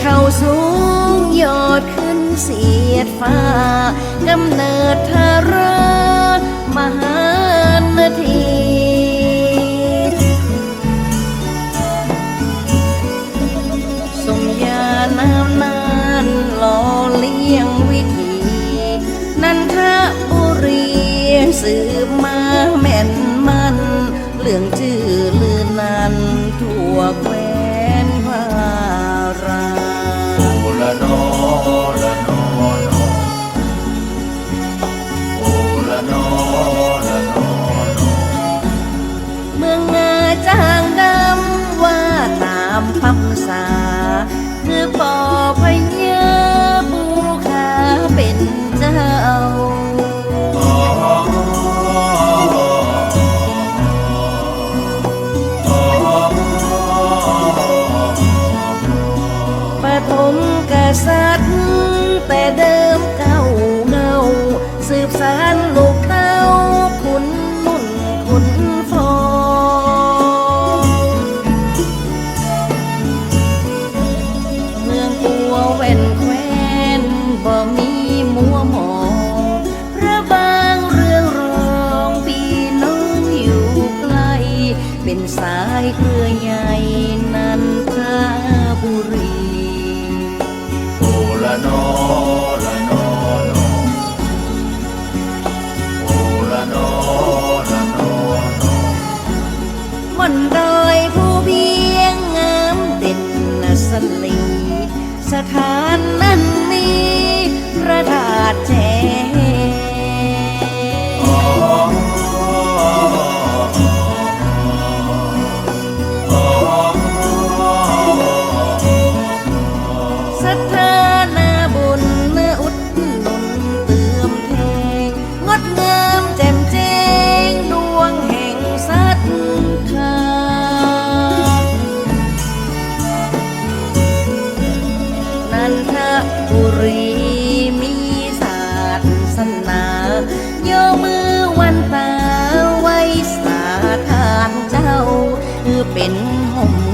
เข้าสูงยอดขึ้นเสียดฟ้ากำเนิดทาราชมหานทีทรงยานามนานหล่อเลี้ยงวิถีนันทบุรีสืบมาแม่นมันเหลืองจือ together สถานนั้นมีกระดาษแจ นทบุรีมีศาสนาโยมือวันตาไว้สาทานเจ้า คือเป็นห่ม